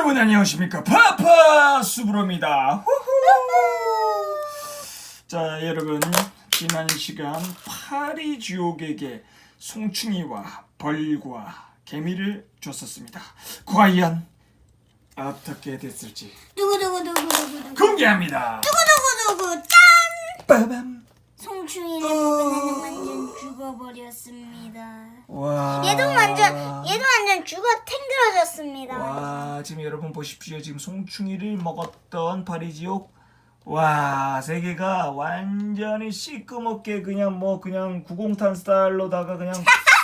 여러분 안녕하십니까? 파파 수브로입니다. 자 여러분 지난 시간 파리 지옥에게 송충이와 벌과 개미를 줬었습니다. 과연 어떻게 됐을지 두구두구두구두구 공개합니다. 두구두구두구 짠! 빠밤. 송충이는 완전 죽어버렸습니다. 와. 얘도 완전 얘도 완전 죽어 탱그러졌습니다. 와 지금 여러분 보십시오. 지금 송충이를 먹었던 파리지옥. 와 세계가 완전히 시끄럽게 그냥 뭐 그냥 구공탄 스타일로다가 그냥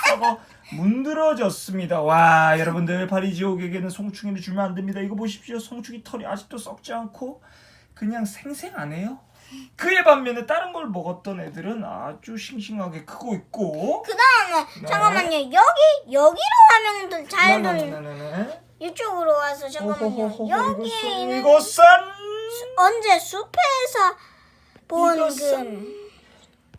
썩어 문드러졌습니다. 와 여러분들 파리지옥에게는 송충이를 주면 안 됩니다. 이거 보십시오. 송충이 털이 아직도 썩지 않고 그냥 생생하네요 그에 반면에 다른 걸 먹었던 애들은 아주 싱싱하게 크고 있고 그 다음에 네. 잠깐만요 여기 여기로 화면들 잘돌 네네네네. 이쪽으로 와서 잠깐만요 호호호호, 여기에 이것은- 있는 이것은 언제 숲에서 본 이것은- 그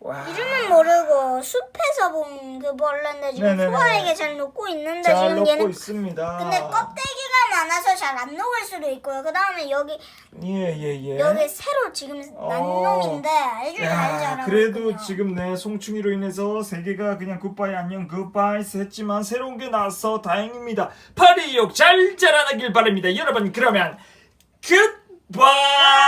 와. 이름은 모르고 숲에서 본 그 벌레인데 지금 네네네. 소화에게 잘 녹고 있는데 잘 지금 녹고 얘는 있습니다. 근데 껍데기가 많아서 잘 안 녹을 수도 있고요. 그 다음에 여기 예예 예. 여기 새로 지금 난 어. 놈인데 알줄 잘 야, 자라고 그래도. 지금 내 송충이로 인해서 세계가 그냥 굿바이 안녕 굿바이 했지만 새로운 게 나서 다행입니다. 파리욕 잘 자라나길 바랍니다. 여러분 그러면 굿바이.